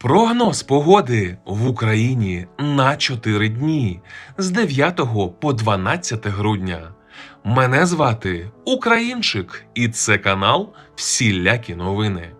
Прогноз погоди в Україні на 4 дні з 9 по 12 грудня. Мене звати Українчик, і це канал Всілякі новини.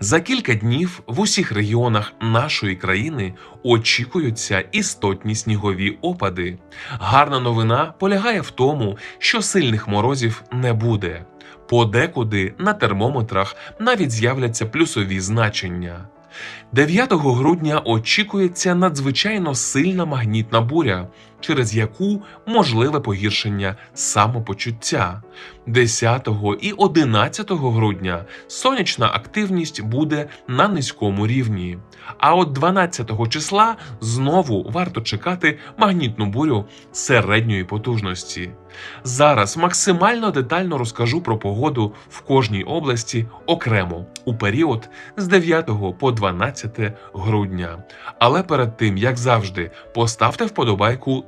За кілька днів в усіх регіонах нашої країни очікуються істотні снігові опади. Гарна новина полягає в тому, що сильних морозів не буде. Подекуди на термометрах навіть з'являться плюсові значення. 9 грудня очікується надзвичайно сильна магнітна буря, через яку можливе погіршення самопочуття. 10 і 11 грудня сонячна активність буде на низькому рівні. А от 12 числа знову варто чекати магнітну бурю середньої потужності. Зараз максимально детально розкажу про погоду в кожній області окремо у період з 9 по 12 грудня. Але перед тим, як завжди, поставте вподобайку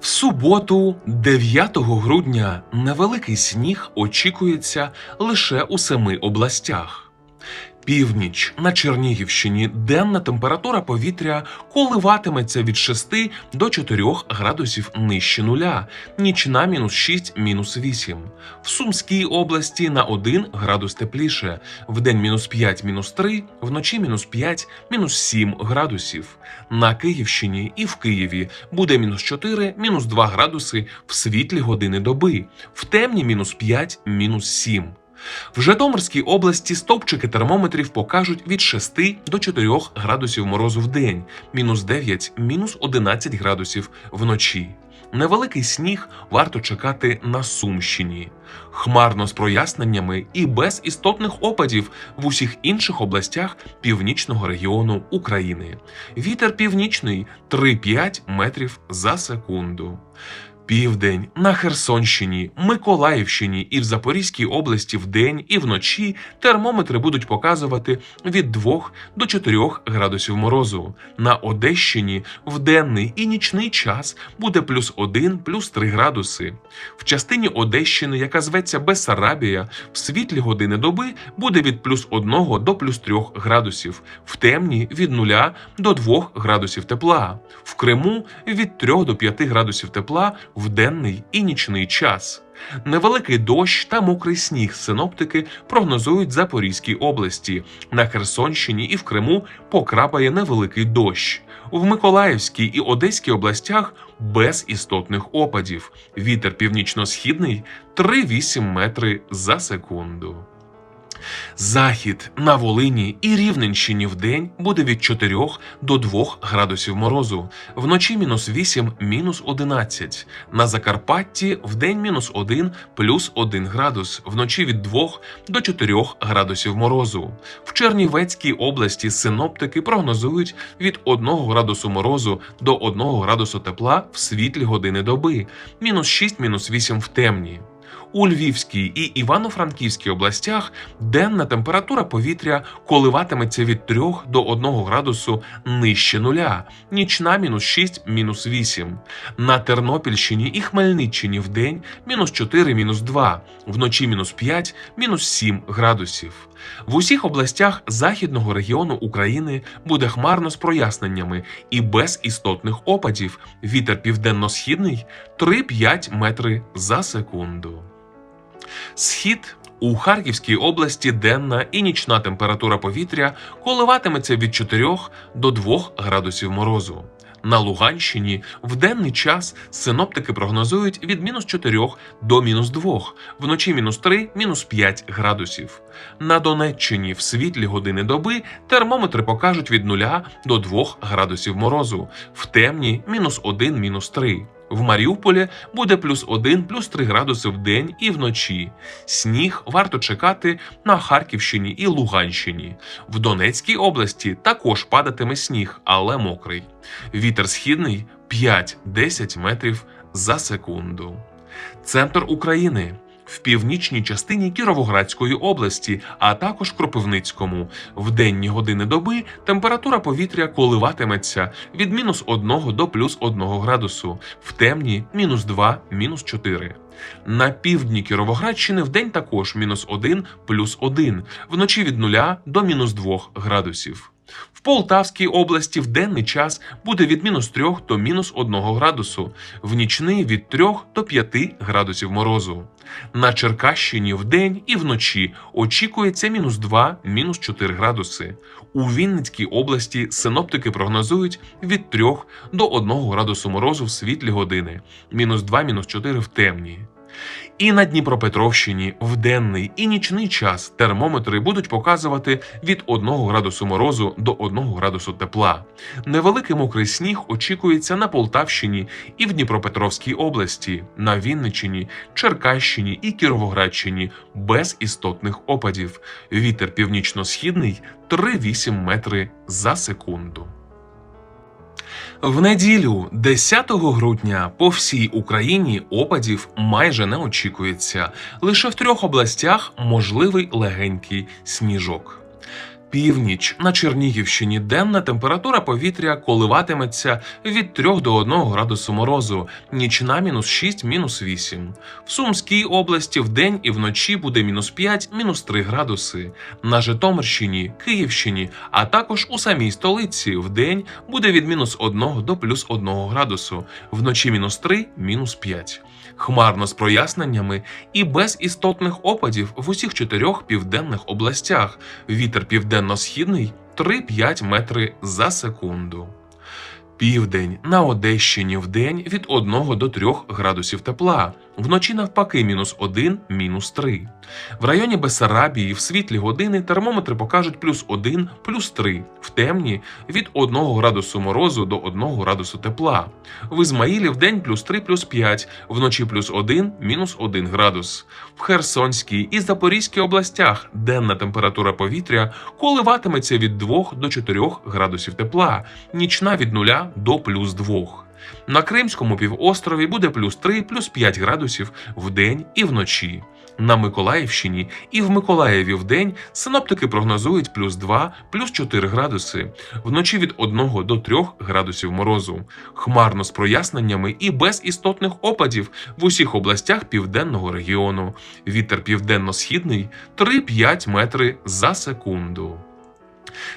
В суботу, 9 грудня, невеликий сніг очікується лише у семи областях. Північ на Чернігівщині денна температура повітря коливатиметься від 6 до 4 градусів нижче нуля, нічна мінус 6, мінус 8. В Сумській області на 1 градус тепліше, вдень мінус 5, мінус 3, вночі мінус 5, мінус 7 градусів. На Київщині і в Києві буде мінус 4, мінус 2 градуси в світлі години доби, в темні мінус 5, мінус 7. В Житомирській області стовпчики термометрів покажуть від 6 до 4 градусів морозу в день, мінус 9, мінус 11 градусів вночі. Невеликий сніг варто чекати на Сумщині. Хмарно з проясненнями і без істотних опадів в усіх інших областях північного регіону України. Вітер північний 3-5 метрів за секунду. Південь на Херсонщині, Миколаївщині і в Запорізькій області вдень і вночі термометри будуть показувати від 2 до 4 градусів морозу. На Одещині в денний і нічний час буде плюс 1, плюс 3 градуси. В частині Одещини, яка зветься Бессарабія, в світлі години доби буде від плюс 1 до плюс 3 градусів, в темні від 0 до 2 градусів тепла. В Криму від 3 до 5 градусів тепла в денний і нічний час. Невеликий дощ та мокрий сніг синоптики прогнозують Запорізькій області. На Херсонщині і в Криму покрапає невеликий дощ. В Миколаївській і Одеській областях без істотних опадів. Вітер північно-східний 3,8 метри за секунду. Захід на Волині і Рівненщині в день буде від 4 до 2 градусів морозу, вночі мінус 8, мінус 11. На Закарпатті в день мінус 1, плюс 1 градус, вночі від 2 до 4 градусів морозу. В Чернівецькій області синоптики прогнозують від 1 градусу морозу до 1 градусу тепла в світлі години доби, мінус 6, мінус 8 в темні. У Львівській і Івано-Франківській областях денна температура повітря коливатиметься від 3 до 1 градусу нижче нуля, нічна мінус 6, мінус 8. На Тернопільщині і Хмельниччині в день мінус 4, мінус 2, вночі мінус 5, мінус 7 градусів. В усіх областях західного регіону України буде хмарно з проясненнями і без істотних опадів. Вітер південно-східний 3-5 метри за секунду. Схід у Харківській області денна і нічна температура повітря коливатиметься від 4 до 2 градусів морозу. На Луганщині в денний час синоптики прогнозують від мінус 4 до мінус 2, вночі мінус 3, мінус 5 градусів. На Донеччині в світлі години доби термометри покажуть від 0 до 2 градусів морозу, в темні мінус 1, мінус 3. В Маріуполі буде плюс 1, плюс 3 градуси в день і вночі. Сніг варто чекати на Харківщині і Луганщині. В Донецькій області також падатиме сніг, але мокрий. Вітер східний 5-10 метрів за секунду. Центр України. В північній частині Кіровоградської області, а також Кропивницькому. В денні години доби температура повітря коливатиметься від мінус 1 до плюс 1 градусу, в темні мінус 2, мінус 4. На півдні Кіровоградщини вдень також мінус 1, плюс 1, вночі від 0 до мінус 2 градусів. В Полтавській області в денний час буде від мінус 3 до мінус 1 градусу, в нічний від 3 до 5 градусів морозу. На Черкащині вдень і вночі очікується мінус 2, мінус 4 градуси. У Вінницькій області синоптики прогнозують від 3 до 1 градусу морозу в світлі години, мінус 2, мінус 4 в темні. І на Дніпропетровщині в денний і нічний час термометри будуть показувати від 1 градусу морозу до 1 градусу тепла. Невеликий мокрий сніг очікується на Полтавщині і в Дніпропетровській області, на Вінниччині, Черкащині і Кіровоградщині без істотних опадів. Вітер північно-східний 3,8 метри за секунду. В неділю, 10 грудня, по всій Україні опадів майже не очікується. Лише в трьох областях можливий легенький сніжок. Північ на Чернігівщині денна температура повітря коливатиметься від 3 до 1 градусу морозу, нічна мінус 6, мінус 8. В Сумській області вдень і вночі буде мінус 5, мінус 3 градуси. На Житомирщині, Київщині, а також у самій столиці вдень буде від мінус 1 до плюс 1 градусу, вночі мінус 3, мінус 5. Хмарно з проясненнями і без істотних опадів в усіх чотирьох південних областях. Вітер південно-східний 3-5 метри за секунду. Південь на Одещині в день від 1 до 3 градусів тепла, вночі навпаки мінус 1, мінус 3. В районі Бесарабії в світлі години термометри покажуть плюс 1, плюс 3, в темні від 1 градусу морозу до 1 градусу тепла. В Ізмаїлі вдень плюс 3, плюс 5, вночі плюс 1, мінус 1 градус. В Херсонській і Запорізькій областях денна температура повітря коливатиметься від 2 до 4 градусів тепла, нічна від 0 до плюс 2. На Кримському півострові буде плюс 3, плюс 5 градусів вдень і вночі. На Миколаївщині і в Миколаєві в день синоптики прогнозують плюс 2, плюс 4 градуси, вночі від 1 до 3 градусів морозу. Хмарно з проясненнями і без істотних опадів в усіх областях південного регіону. Вітер південно-східний 3-5 метри за секунду.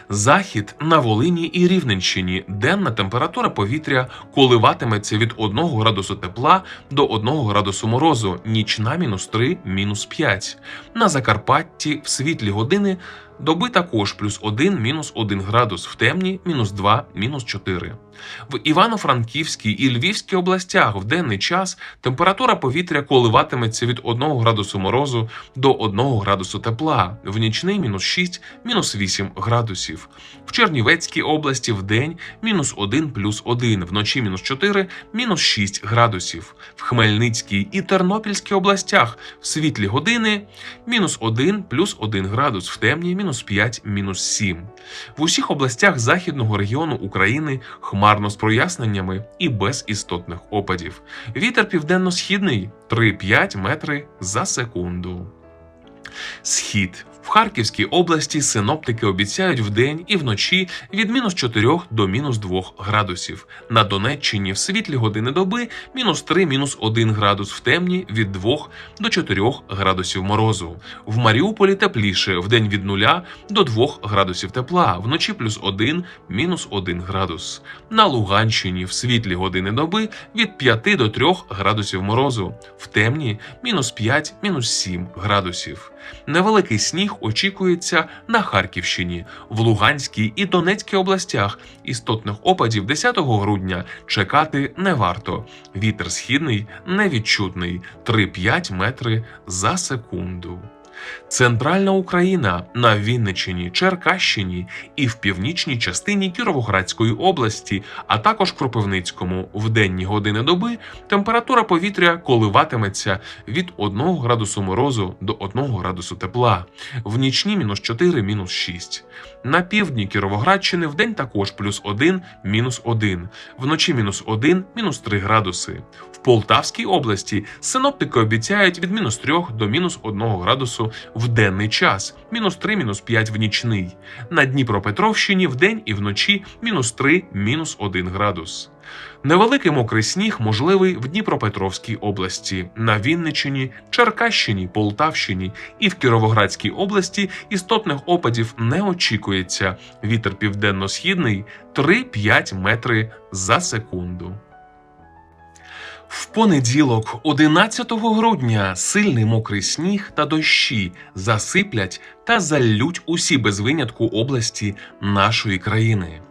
Захід на Волині і Рівненщині денна температура повітря коливатиметься від 1 градусу тепла до 1 градусу морозу, нічна мінус 3, мінус 5. На Закарпатті в світлі години доби також плюс 1, мінус 1 градус, в темні мінус 2, мінус 4. В Івано-Франківській і Львівській областях в денний час температура повітря коливатиметься від 1 градусу морозу до 1 градусу тепла, в нічний мінус 6, мінус 8 градусів. В Чернівецькій області в день мінус 1 плюс 1, вночі мінус 4, мінус 6 градусів. В Хмельницькій і Тернопільській областях в світлі години мінус 1 плюс 1 градус, в темні мінус 5, мінус 7. В усіх областях західного регіону України хмарно з проясненнями і без істотних опадів. Вітер південно-східний 3-5 метри за секунду. Схід. В Харківській області синоптики обіцяють вдень і вночі від мінус 4 до мінус 2 градусів. На Донеччині в світлі години доби мінус 3, мінус 1 градус, в темні від 2 до 4 градусів морозу. В Маріуполі тепліше, вдень від 0 до 2 градусів тепла, вночі плюс 1, мінус 1 градус. На Луганщині в світлі години доби від 5 до 3 градусів морозу, в темні мінус 5, мінус 7 градусів. Невеликий сніг очікується на Харківщині, в Луганській і Донецькій областях. Істотних опадів 10 грудня чекати не варто. Вітер східний невідчутний 3-5 метри за секунду. Центральна Україна на Вінниччині, Черкащині і в північній частині Кіровоградської області, а також Кропивницькому в денні години доби температура повітря коливатиметься від 1 градусу морозу до 1 градусу тепла, в нічні мінус 4, мінус 6. На півдні Кіровоградщини в день також плюс 1, мінус 1, вночі мінус 1, мінус 3 градуси. В Полтавській області синоптики обіцяють від мінус 3 до мінус 1 градусу в денний час, мінус 3, мінус 5 в нічний. На Дніпропетровщині в день і вночі мінус 3, мінус 1 градус. Невеликий мокрий сніг можливий в Дніпропетровській області, на Вінниччині, Черкащині, Полтавщині і в Кіровоградській області істотних опадів не очікується. Вітер південно-східний 3-5 метри за секунду. В понеділок, 11 грудня, сильний мокрий сніг та дощі засиплять та залють усі без винятку області нашої країни.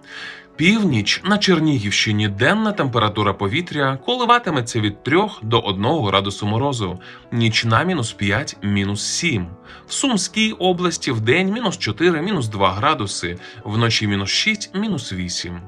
Північ на Чернігівщині денна температура повітря коливатиметься від 3 до 1 градусу морозу, нічна мінус 5, мінус 7. В Сумській області в день мінус 4, мінус 2 градуси, вночі мінус 6, мінус 8.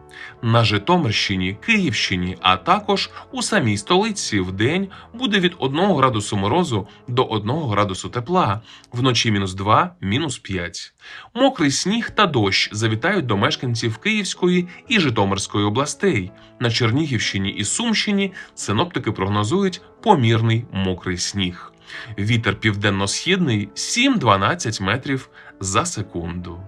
На Житомирщині, Київщині, а також у самій столиці в день буде від 1 градусу морозу до 1 градусу тепла, вночі мінус 2, мінус 5. Мокрий сніг та дощ завітають до мешканців Київської і Житомирської областей. На Чернігівщині і Сумщині синоптики прогнозують помірний мокрий сніг. Вітер південно-східний 7-12 метрів за секунду.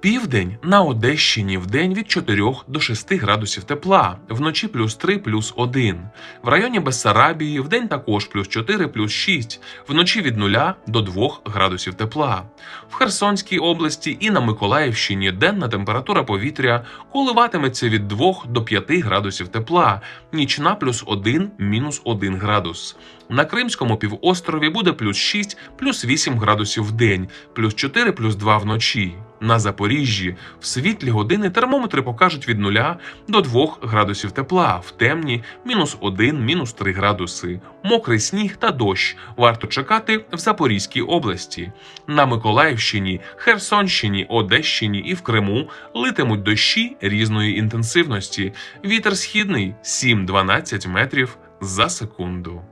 Південь на Одещині в день від 4 до 6 градусів тепла, вночі плюс 3, плюс 1. В районі Бессарабії в день також плюс 4, плюс 6, вночі від 0 до 2 градусів тепла. В Херсонській області і на Миколаївщині денна температура повітря коливатиметься від 2 до 5 градусів тепла, нічна плюс 1, мінус 1 градус. На Кримському півострові буде плюс 6, плюс 8 градусів в день, плюс 4, плюс 2 вночі. На Запоріжжі в світлі години термометри покажуть від 0 до 2 градусів тепла, в темні мінус 1, мінус 3 градуси. Мокрий сніг та дощ варто чекати в Запорізькій області. На Миколаївщині, Херсонщині, Одещині і в Криму литимуть дощі різної інтенсивності. Вітер східний 7-12 метрів за секунду.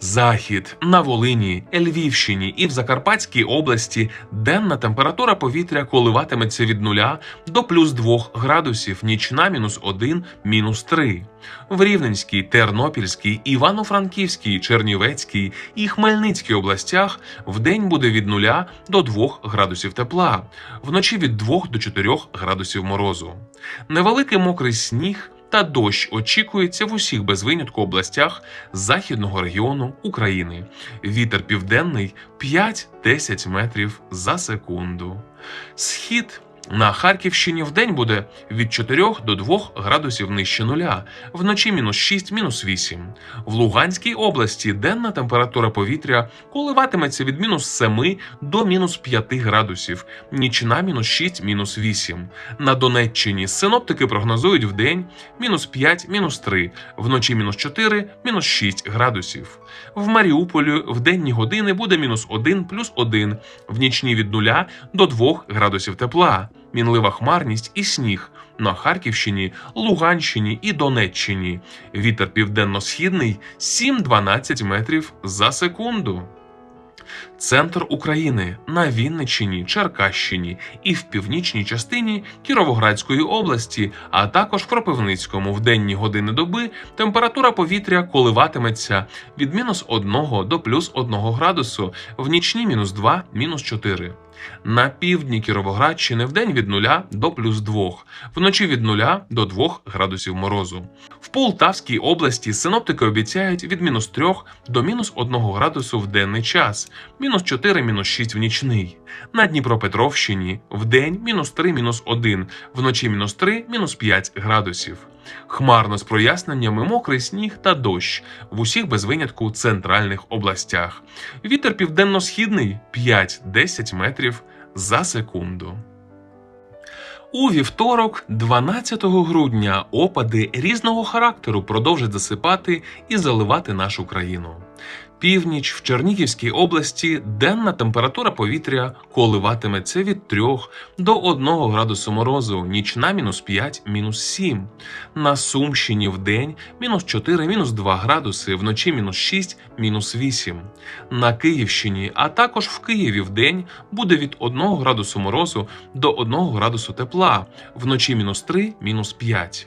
Захід на Волині, Львівщині і в Закарпатській області денна температура повітря коливатиметься від 0 до плюс 2 градусів, нічна мінус 1, мінус 3. В Рівненській, Тернопільській, Івано-Франківській, Чернівецькій і Хмельницькій областях вдень буде від 0 до 2 градусів тепла, вночі від 2 до 4 градусів морозу. Невеликий мокрий сніг та дощ очікується в усіх без винятку областях західного регіону України. Вітер південний 5-10 метрів за секунду. Схід на Харківщині в день буде від 4 до 2 градусів нижче нуля, вночі мінус 6, мінус 8. В Луганській області денна температура повітря коливатиметься від мінус 7 до мінус 5 градусів, нічна мінус 6, мінус 8. На Донеччині синоптики прогнозують в день мінус 5, мінус 3, вночі мінус 4, мінус 6 градусів. В Маріуполі в денні години буде мінус 1 плюс 1, в нічні від 0 до 2 градусів тепла мінлива хмарність і сніг на Харківщині, Луганщині і Донеччині. Вітер південно-східний 7-12 метрів за секунду. Центр України на Вінниччині, Черкащині і в північній частині Кіровоградської області, а також в Кропивницькому в денні години доби температура повітря коливатиметься від мінус 1 до плюс 1 градусу, в нічні мінус 2, мінус 4. На півдні Кіровоградщини вдень від 0 до плюс 2, вночі від 0 до 2 градусів морозу. В Полтавській області синоптики обіцяють від мінус 3 до мінус 1 градусу в денний час, мінус 4, мінус 6 в нічний. На Дніпропетровщині вдень мінус 3, мінус 1, вночі мінус 3, мінус 5 градусів. Хмарно з проясненнями мокрий сніг та дощ в усіх без винятку центральних областях. Вітер південно-східний 5-10 метрів за секунду. У вівторок, 12 грудня, опади різного характеру продовжать засипати і заливати нашу країну. Північ в Чернігівській області денна температура повітря коливатиметься від 3 до 1 градусу морозу, нічна мінус 5, мінус 7. На Сумщині в день мінус 4, мінус 2 градуси, вночі мінус 6, мінус 8. На Київщині, а також в Києві в день буде від 1 градусу морозу до 1 градусу тепла, вночі мінус 3, мінус 5.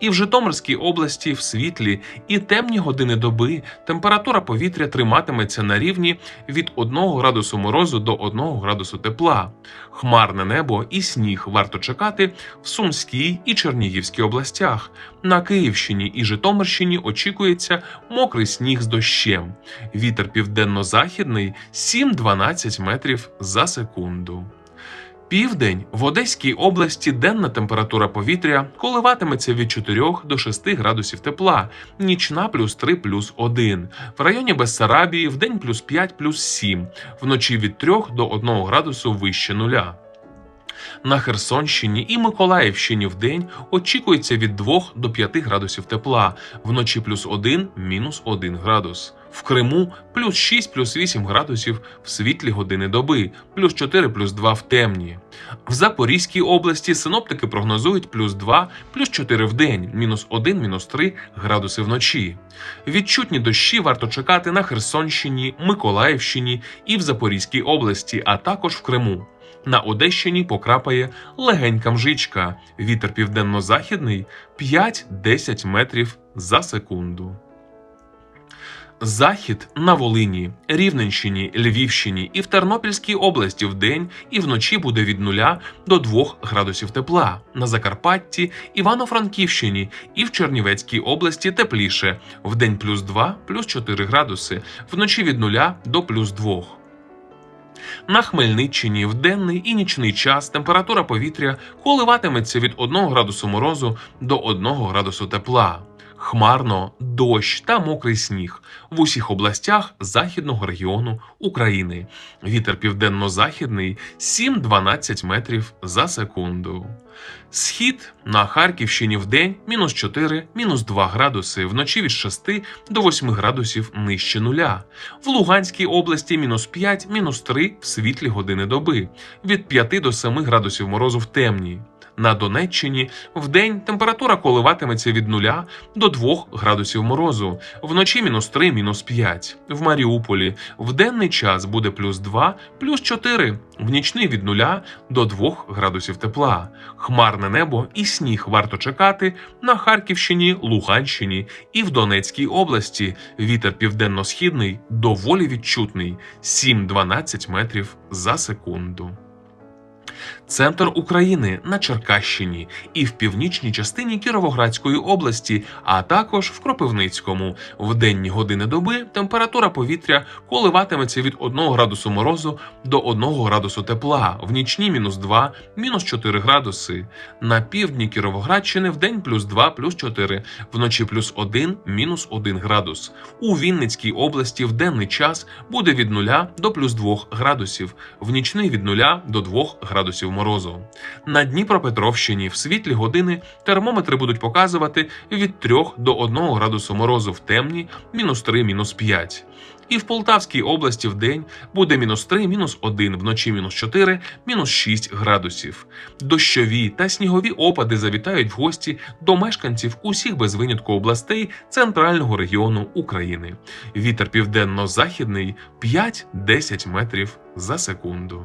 І в Житомирській області в світлі і темні години доби температура повітря триматиметься на рівні від 1 градусу морозу до 1 градусу тепла. Хмарне небо і сніг варто чекати в Сумській і Чернігівській областях. На Київщині і Житомирщині очікується мокрий сніг з дощем. Вітер південно-західний 7-12 метрів за секунду. Південь в Одеській області денна температура повітря коливатиметься від 4 до 6 градусів тепла, нічна плюс 3 плюс 1. В районі Бессарабії в день плюс 5 плюс 7, вночі від 3 до 1 градусу вище нуля. На Херсонщині і Миколаївщині в день очікується від 2 до 5 градусів тепла, вночі плюс 1 мінус 1 градус. В Криму плюс 6 плюс 8 градусів в світлі години доби, плюс 4 плюс 2 в темні. В Запорізькій області синоптики прогнозують плюс 2 плюс 4 в день, мінус 1 мінус 3 градуси вночі. Відчутні дощі варто чекати на Херсонщині, Миколаївщині і в Запорізькій області, а також в Криму. На Одещині покрапає легенька мжичка. Вітер південно-західний 5-10 метрів за секунду. Захід на Волині, Рівненщині, Львівщині і в Тернопільській області вдень і вночі буде від 0 до 2 градусів тепла. На Закарпатті, Івано-Франківщині і в Чернівецькій області тепліше. Вдень плюс 2, плюс 4 градуси, вночі від 0 до плюс 2. На Хмельниччині в денний і нічний час температура повітря коливатиметься від 1 градусу морозу до 1 градусу тепла. Хмарно, дощ та мокрий сніг в усіх областях західного регіону України. Вітер південно-західний 7-12 метрів за секунду. Схід на Харківщині в день мінус 4, мінус 2 градуси, вночі від 6 до 8 градусів нижче нуля. В Луганській області мінус 5, мінус 3 в світлі години доби, від 5 до 7 градусів морозу в темні. На Донеччині в день температура коливатиметься від 0 до 2 градусів морозу, вночі мінус 3, мінус 5. В Маріуполі в денний час буде плюс 2, плюс 4, в нічний від 0 до 2 градусів тепла. Хмарне небо і сніг варто чекати на Харківщині, Луганщині і в Донецькій області. Вітер південно-східний доволі відчутний 7-12 метрів за секунду. Центр України на Черкащині і в північній частині Кіровоградської області, а також в Кропивницькому. В денні години доби температура повітря коливатиметься від 1 градусу морозу до 1 градусу тепла, в нічні мінус 2, мінус 4 градуси. На півдні Кіровоградщини в день плюс 2, плюс 4, вночі плюс 1, мінус 1 градус. У Вінницькій області в денний час буде від 0 до плюс 2 градусів, в нічний від 0 до 2 градусів морозу. На Дніпропетровщині в світлі години термометри будуть показувати від 3 до 1 градусу морозу в темні мінус 3, мінус 5. І в Полтавській області в день буде мінус 3, мінус 1, вночі мінус 4, мінус 6 градусів. Дощові та снігові опади завітають в гості до мешканців усіх без винятку областей центрального регіону України. Вітер південно-західний 5-10 метрів за секунду.